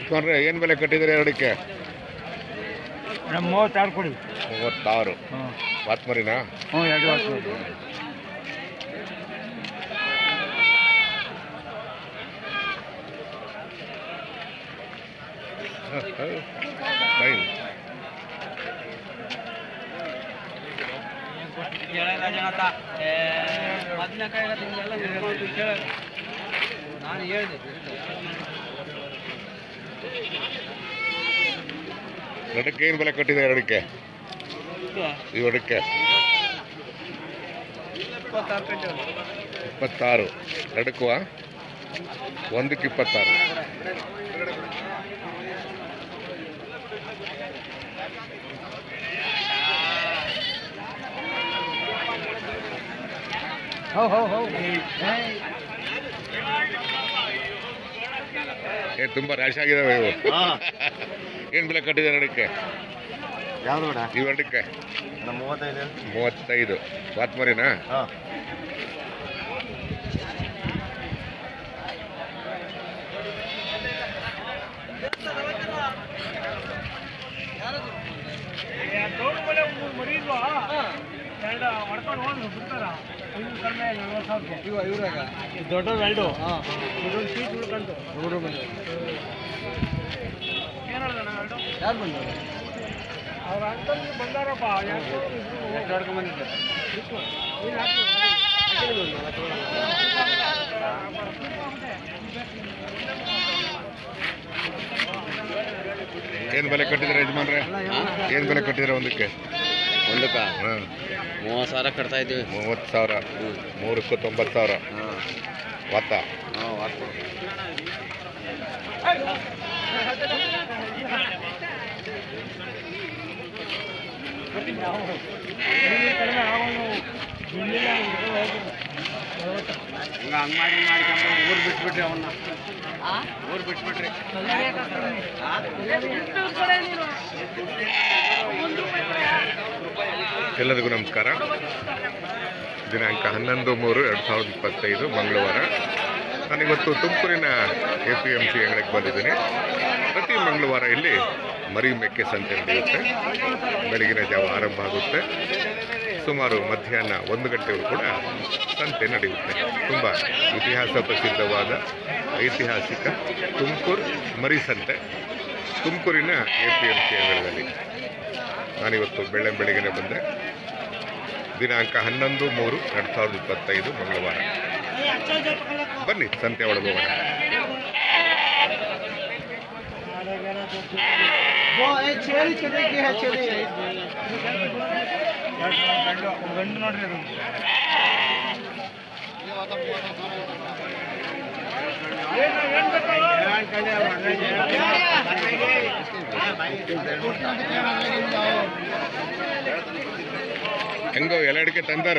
ಯಜಮಾನ್ರೆ ಏನು ಬೆಲೆ ಕಟ್ಟಿದ್ದೀರಿ ಎರಡಕ್ಕೆ? ನಮ್ಮ ಮೂವತ್ತಾರು ಕೊಡಿ. ಮೂವತ್ತಾರು. ಹ್ಞೂ ಬಾತ್ಮರಿನಾ? ಹ್ಞೂ ಎರಡು ಫೈನ್ ನಾನು ಹೇಳಿದೆ ಎರಡಕ್ಕೆ ಏನು ಬೆಲೆ ಕಟ್ಟಿದೆ ಎರಡಕ್ಕೆ? ಎರಡಕ್ಕೆ ಇಪ್ಪತ್ತಾರು. ಎರಡಕ್ಕೂ ಒಂದಕ್ಕೆ ಇಪ್ಪತ್ತಾರು. ಏ ತುಂಬ ರ್ಯಾಶ್ ಆಗಿದಾವೆ ಇವು. ಏನು ಬೆಲೆ ಕಟ್ಟಿದೆ ಎರಡಕ್ಕೆ ಯಾವ್ದು ಬೇಡ? ಇವು ಎರಡಕ್ಕೆ ನಮ್ಮ ಮೂವತ್ತೈದು ಮೂವತ್ತೈದು. ಬಾತ್ಮರಿನಾ? ಹಾಂ. ದೊಡ್ಡ ಎರಡು. ನೂರು ಬಂದು ಬಂದರು ಬಂದಾರಪ್ಪ ಏನು ಬೆಲೆ ಕಟ್ಟಿದ್ರೆ ಯಜಮಾನ್ರೆ? ಏನು ಬೆಲೆ ಕಟ್ಟಿದ್ರೆ ಒಂದಕ್ಕೆ? ಒಂದಕ್ಕ? ಹಾಂ. ಮೂವತ್ತು ಸಾವಿರ ಕಟ್ತಾ ಇದ್ದೀವಿ. ಮೂವತ್ತು ಸಾವಿರ. ಮೂರಕ್ಕೂ ತೊಂಬತ್ತು ಸಾವಿರ. ಹಾ. ವಾತ. ಹಾಂ ಮಾಡಿ ಊರು ಬಿಟ್ಬಿಟ್ರಿ ಅವನ್ನ ಊರು ಬಿಟ್ಬಿಟ್ರಿ. ಎಲ್ಲರಿಗೂ ನಮಸ್ಕಾರ. ದಿನಾಂಕ ಹನ್ನೊಂದು ಮೂರು ಎರಡು ಸಾವಿರದ ಇಪ್ಪತ್ತೈದು ಮಂಗಳವಾರ. ನಾನಿವತ್ತು ತುಮಕೂರಿನ ಎ ಪಿ ಎಂ ಸಿ ಅಂಗಡಿಗೆ ಬಂದಿದ್ದೀನಿ. ಪ್ರತಿ ಮಂಗಳವಾರ ಇಲ್ಲಿ ಮರಿ ಮೆಕ್ಕೆ ಸಂತೆ ನಡೆಯುತ್ತೆ ಬೆಳಗಿನ ಜಾವ ಆರಂಭ ಆಗುತ್ತೆ. ಸುಮಾರು ಮಧ್ಯಾಹ್ನ ಒಂದು ಗಂಟೆಗೂ ಕೂಡ ಸಂತೆ ನಡೆಯುತ್ತೆ. ತುಂಬ ಇತಿಹಾಸ ಪ್ರಸಿದ್ಧವಾದ ಐತಿಹಾಸಿಕ ತುಮಕೂರು ಮರಿ ಸಂತೆ. ತುಮಕೂರಿನ ಎ ಪಿ ಎಂ ಸಿ ಅಂಗಡಿಯಲ್ಲಿ ನಾನಿವತ್ತು ಬೆಳೆ ಬೆಳಗಿನ ಬಂದೆ. ದಿನಾಂಕ ಹನ್ನೊಂದು ಮೂರು ಎರಡು ಸಾವಿರದ ಇಪ್ಪತ್ತೈದು ಮಂಗಳವಾರ. ಬನ್ನಿ ಸಂತೆ ಒಳಗೆ ಹೋಗೋಣ ಗಂಡು ನೋಡ್ರಿ ಅದು. ಹೆಂಗೋ ಎಲ್ಲ ಅಡಿಕೆ ತಂದಾರ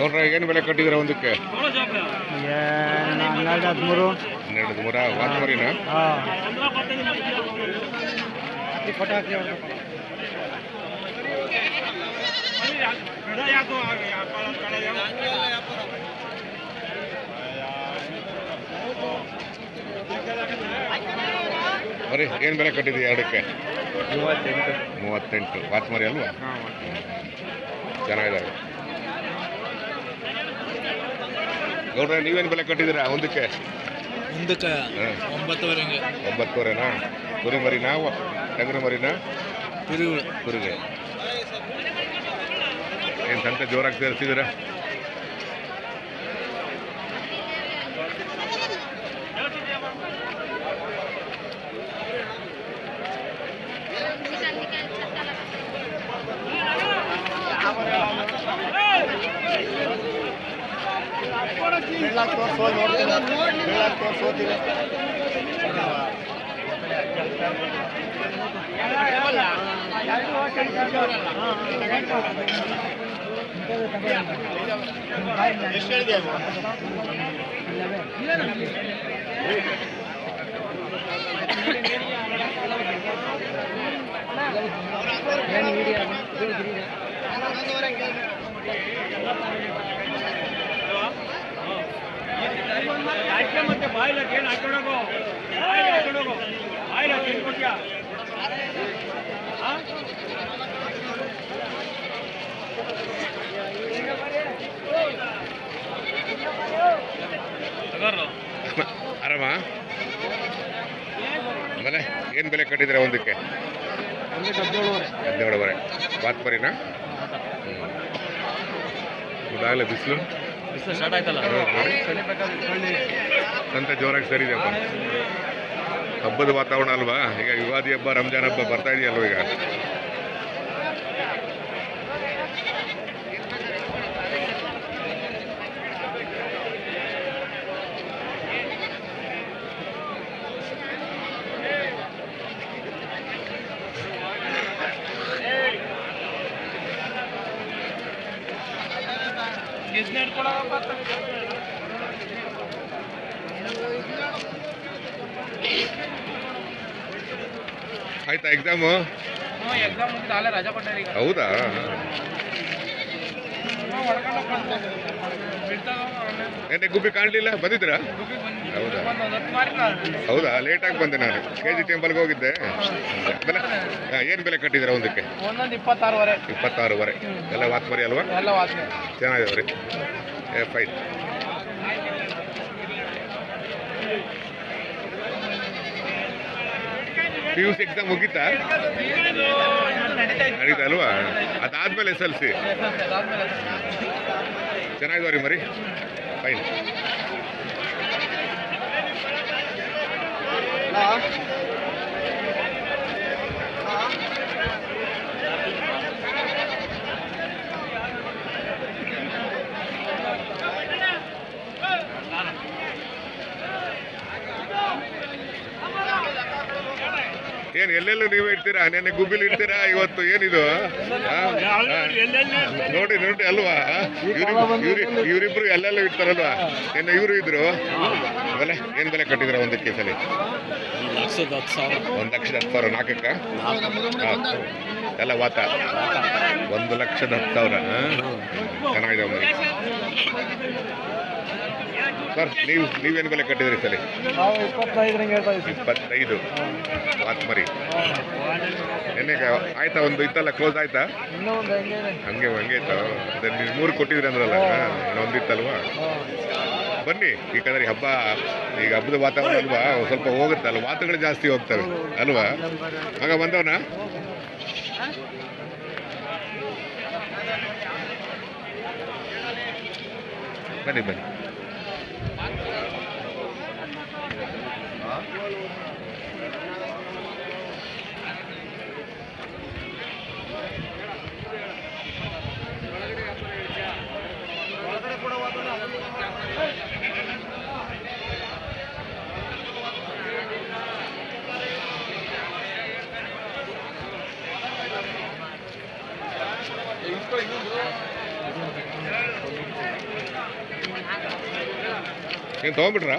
ನೋಡ್ರ ಏನು ಬೆಲೆ ಕಟ್ಟಿದ್ರೆ ಒಂದಕ್ಕೆ? ಹನ್ನೆರಡು ಹದಿಮೂರು. ಹನ್ನೆರಡು ಮೂರ ವಾತ್ಮರಿನ ಹಾಂ. ಫೋಟೋ ಹಾಕಿ ಬರೀ ಏನು ಬೆಲೆ ಕಟ್ಟಿದ್ದೀವಿ ಎರಡಕ್ಕೆ ಮೂವತ್ತೆಂಟು. ಮೂವತ್ತೆಂಟು. ವಾತ್ಮರಿ ಅಲ್ವಾ? ಚೆನ್ನಾಗಿದ್ದಾವೆ. ಗೌಡ್ರೆ ನೀವೇನು ಬೆಲೆ ಕಟ್ಟಿದಿರಾ ಒಂದಕ್ಕೆ ಮುಂದಕ್ಕೆ ಒಂಬತ್ತುವರೆ ಒಂಬತ್ತುವರೆನಾ? ಕುರಿ ಮರಿನಾ ಟಗರ ಮರಿನಾ ಕುರಿಗಳು. ಕುರಿಗೆ. ಏನು ಸಂತೆ ಜೋರಾಗಿ ಸೇರಿಸಿದ್ದೀರಾ? la corso en ಮತ್ತೆ ಏನು ಹಾಕೊಂಡೋಗು ಬಾಯಿಗೆ ಹಾಕೊಂಡೋಗು ಬಾಯಿಲ ತಿನ್ಕೊಟ್ಯಾ ಆರಾಮ? ಆಮೇಲೆ ಏನು ಬೆಲೆ ಕಟ್ಟಿದ್ರೆ ಒಂದಕ್ಕೆ? ಒಂದು ಹದಿನೇಳುವರೆ ಹದಿನೇಳುವರೆ ಬಾತ್ಮರಿನಾ ಇದಾಗಲೇ ಬಿಸಿಲು? ಬಿಸಿಲು ಸ್ಟಾರ್ಟ್ ಆಯ್ತಲ್ಲ? ಜೋರಾಗಿ ಸರಿದೆ ಹಬ್ಬದ ವಾತಾವರಣ ಅಲ್ವಾ? ಈಗ ಯುಗಾದಿ ಹಬ್ಬ, ರಂಜಾನ್ ಹಬ್ಬ ಬರ್ತಾ ಇದೆಯಲ್ವ ಈಗ? ಆಯ್ತಾ ಎಕ್ಸಾಮು ಎಕ್ಸಾಮ್ ಮುಗಿದ ಅಲ್ಲೇ ರಜಾ ಕೊಟ್ಟಾರ ಈಗ. ಹೌದಾ? ನೆನ್ನೆ ಗುಬ್ಬಿ ಕಾಣಲಿಲ್ಲ? ಬಂದಿದ್ರಾ ಹೌದಾ? ಹೌದಾ? ಲೇಟಾಗಿ ಬಂದೆ ನಾನು. ಕೆ ಜಿ ಟೆಂಪಲ್ಗೆ ಹೋಗಿದ್ದೆ. ಬೆಲೆ? ಏನು ಬೆಲೆ ಕಟ್ಟಿದ್ದೀರಾ ಒಂದಕ್ಕೆ? ಇಪ್ಪತ್ತಾರೂವರೆ. ಇಪ್ಪತ್ತಾರುವರೆ. ಎಲ್ಲ ವಾತ್ಮರಿ ಅಲ್ವಾ? ಎಲ್ಲ ಚೆನ್ನಾಗಿದಾವೆ ರೀ fine P U C exam ಮುಗೀತಾ? ನಡೀತಾ ಅಲ್ವಾ ಅದಾದ್ಮೇಲೆ ಎಸ್ ಎಲ್ ಸಿ. ಚೆನ್ನಾಗಿದಾವೆ ಮರಿ. ಫೈನ್ ಏನು ಎಲ್ಲೆಲ್ಲೂ ನೀವೇ ಇಡ್ತೀರಾ? ನೆನ್ನೆ ಗುಬ್ಬಿಲಿ ಇಡ್ತೀರಾ? ಇವತ್ತು ಏನಿದು? ನೋಡಿ ನೋಡಿ, ಅಲ್ವಾ? ಇವ್ರಿ, ಇವರಿಬ್ರು ಎಲ್ಲೆಲ್ಲೂ ಇಡ್ತಾರಲ್ವಾ? ನಿನ್ನೆ ಇವರು ಇದ್ರು. ಬೆಲೆ ಏನು ಬೆಲೆ ಕಟ್ಟಿದ್ರ ಒಂದಕ್ಕೆ ಸಲ? ಲಕ್ಷದ ಹತ್ತು ಸಾವಿರ ಒಂದು ಲಕ್ಷದ ಹತ್ತು ಸಾವಿರ, ನಾಲ್ಕಕ್ಕ. ಎಲ್ಲ ವಾತ. ಒಂದು ಲಕ್ಷದ ಹತ್ತು ಸಾವಿರ ಚೆನ್ನಾಗಿದೆ ಸರ್, ನೀವು ನೀವೇನು ಬೆಲೆ ಕಟ್ಟಿದ್ರಿ ಸರಿ ಇಪ್ಪತ್ತೈದು. ವಾತ್ ಮರಿ. ಎಣ್ಣೆ ಆಯ್ತಾ ಒಂದು ಇತ್ತಲ್ಲ ಕ್ಲೋಸ್ ಆಯ್ತಾ? ಹಂಗೆ ಹಂಗೆ ಆಯ್ತಾ? ಅದೇ, ನೀವು ಮೂರು ಕೊಟ್ಟಿದ್ರಿ ಅಂದ್ರಲ್ಲ ಇನ್ನೊಂದಿತ್ತಲ್ವಾ ಬನ್ನಿ. ಯಾಕಂದ್ರೆ ಹಬ್ಬ, ಈಗ ಹಬ್ಬದ ವಾತಾವರಣ ಅಲ್ವಾ? ಸ್ವಲ್ಪ ಹೋಗುತ್ತೆ ಹೋಗುತ್ತಲ್ಲ ವಾತಗಳು ಜಾಸ್ತಿ ಹೋಗ್ತವೆ ಅಲ್ವಾ? ಆಗ ಬಂದವನ? ಬನ್ನಿ ಬನ್ನಿ. ಏನು ತೊಗೊಂಬಿಟ್ರಾ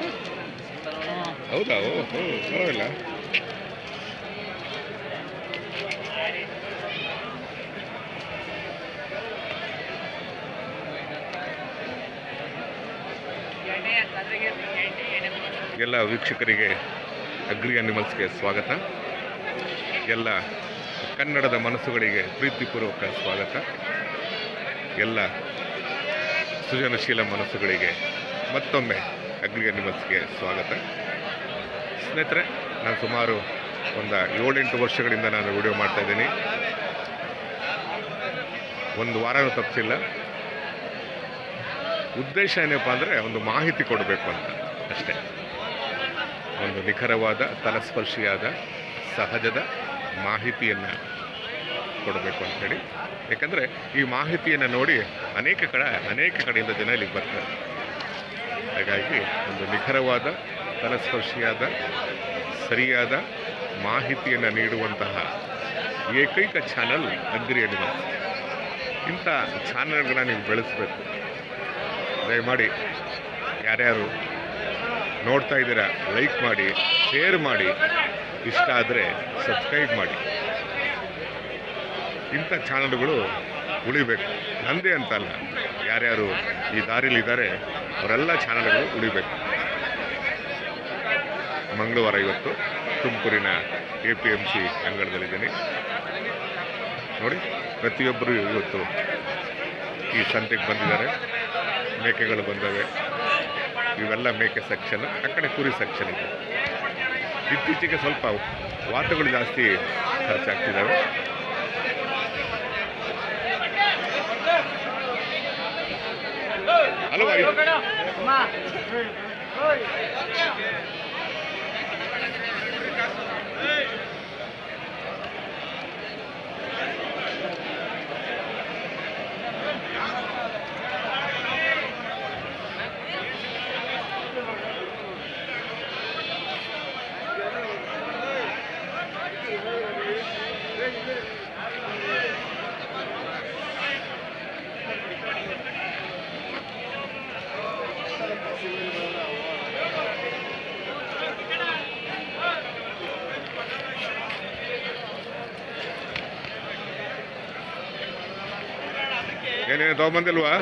ಹೌದಾ? ಓ ಹ್ಞೂ ಪರವಾಗಿಲ್ಲ. ಎಲ್ಲ ವೀಕ್ಷಕರಿಗೆ ಅಗ್ರಿ ಅನಿಮಲ್ಸ್ಗೆ ಸ್ವಾಗತ. ಎಲ್ಲ ಕನ್ನಡದ ಮನಸ್ಸುಗಳಿಗೆ ಪ್ರೀತಿಪೂರ್ವಕ ಸ್ವಾಗತ. ಎಲ್ಲ ಸೃಜನಶೀಲ ಮನಸ್ಸುಗಳಿಗೆ ಮತ್ತೊಮ್ಮೆ ಅಗ್ರಿ ಅನಿಮಲ್ಸ್ಗೆ ಸ್ವಾಗತ. ಸ್ನೇಹಿತರೆ, ನಾನು ಸುಮಾರು ಒಂದು ಏಳೆಂಟು ವರ್ಷಗಳಿಂದ ನಾನು ವಿಡಿಯೋ ಮಾಡ್ತಾ ಇದ್ದೀನಿ. ಒಂದು ವಾರನೂ ತಪ್ಪಿಸಿಲ್ಲ. ಉದ್ದೇಶ ಏನಪ್ಪ ಅಂದರೆ ಒಂದು ಮಾಹಿತಿ ಕೊಡಬೇಕು ಅಂತ ಅಷ್ಟೇ. ಒಂದು ನಿಖರವಾದ, ತಲಸ್ಪರ್ಶಿಯಾದ, ಸಹಜದ ಮಾಹಿತಿಯನ್ನು ಕೊಡಬೇಕು ಅಂತೇಳಿ ಯಾಕಂದರೆ ಈ ಮಾಹಿತಿಯನ್ನು ನೋಡಿ ಅನೇಕ ಕಡೆ, ಅನೇಕ ಕಡೆಯಿಂದ ಜನ ಇಲ್ಲಿಗೆ ಬರ್ತಾರೆ. ಹಾಗಾಗಿ ಒಂದು ನಿಖರವಾದ, ತಲಸ್ಪರ್ಶಿಯಾದ, ಸರಿಯಾದ ಮಾಹಿತಿಯನ್ನು ನೀಡುವಂತಹ ಏಕೈಕ ಚಾನಲ್ ಅಗ್ರಿ ಅನಿಮಲ್ಸ್. ಇಂಥ ಚಾನಲ್ಗಳನ್ನ ನೀವು ಬೆಳೆಸಬೇಕು. ದಯಮಾಡಿ ಯಾರ್ಯಾರು ನೋಡ್ತಾ ಇದ್ದೀರಾ, ಲೈಕ್ ಮಾಡಿ, ಶೇರ್ ಮಾಡಿ, ಇಷ್ಟ ಆದರೆ ಸಬ್ಸ್ಕ್ರೈಬ್ ಮಾಡಿ. ಇಂಥ ಚಾನಲ್ಗಳು ಉಳಿಬೇಕು. ನಂದೇ ಅಂತಲ್ಲ, ಯಾರ್ಯಾರು ಈ ದಾರಿಲಿದ್ದಾರೆ ಅವರೆಲ್ಲ ಚಾನಲ್ಗಳು ಉಳಿಬೇಕು. ಮಂಗಳವಾರ ಇವತ್ತು ತುಮಕೂರಿನ ಎ ಪಿ ಎಂ ಸಿ ಅಂಗಳದಲ್ಲಿದ್ದೀನಿ. ನೋಡಿ, ಪ್ರತಿಯೊಬ್ಬರು ಇವತ್ತು ಈ ಸಂತೆಗೆ ಬಂದಿದ್ದಾರೆ. ಮೇಕೆಗಳು ಬಂದವೆ. ಇವೆಲ್ಲ ಮೇಕೆ ಸೆಕ್ಷನ್ ಆ ಕಡೆ ಕುರಿ ಸೆಕ್ಷನ್ ಇದೆ. ಇತ್ತೀಚೆಗೆ ಸ್ವಲ್ಪ ವಾತಗಳು ಜಾಸ್ತಿ ಖರ್ಚಾಗ್ತಿದ್ದಾವೆ. ಅಲ್ವಾ ಇದು- ಏನೇನು ತಗೊಂಬಂದಿಲ್ವಾ